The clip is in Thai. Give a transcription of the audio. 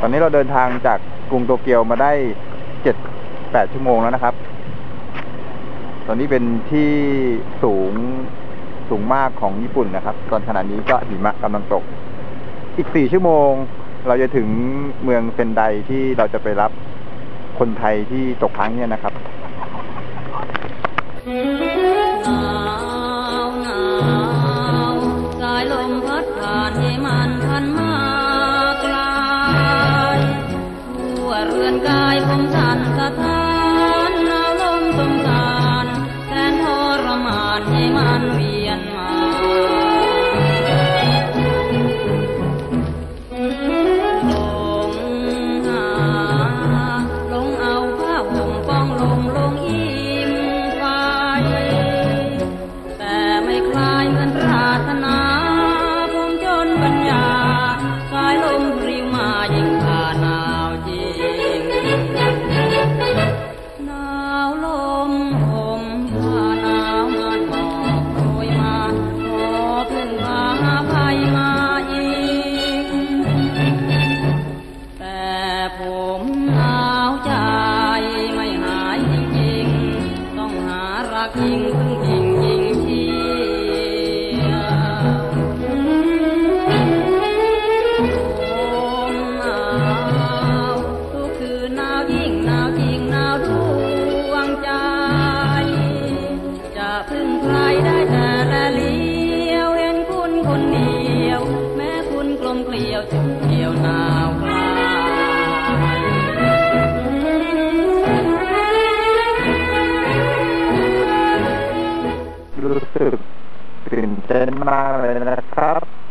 ตอนนี้เราเดินทางจากกรุงโตเกียวมาได้เจ็ดแปดชั่วโมงแล้วนะครับ ตอนนี้เป็นที่สูงสูงมากของญี่ปุ่นนะครับ ตอนขณะนี้ก็หิมะกำลังตก อีกสี่ชั่วโมง เราจะถึงเมืองเซนไดที่เราจะไปรับคนไทยที่ตกค้างเนี่ยนะครับห ให้มันพันมาไกลายทั่วเรือนกายผมสั่นสะท้านหนาวลมสงสารแสนทรมานให้มันเวียนมา ลงหาลงเอาผ้าห่มป้องลมลงอิ่มไฟแต่ไม่คลายเหมือนรารถนา หนาวใจไม่หายจริงๆ ต้องหารักจริงพึ่งพิงยิงเียวมหนาวทุกคืนหนาวยิ่งหนาวจริงหนาวดวงใจจะพึ่งใครได้แต่ละเลี้ยวเห็นคุณคนเดียว แม้คุณกลมเกลียวจุดเดียวหนา วกลา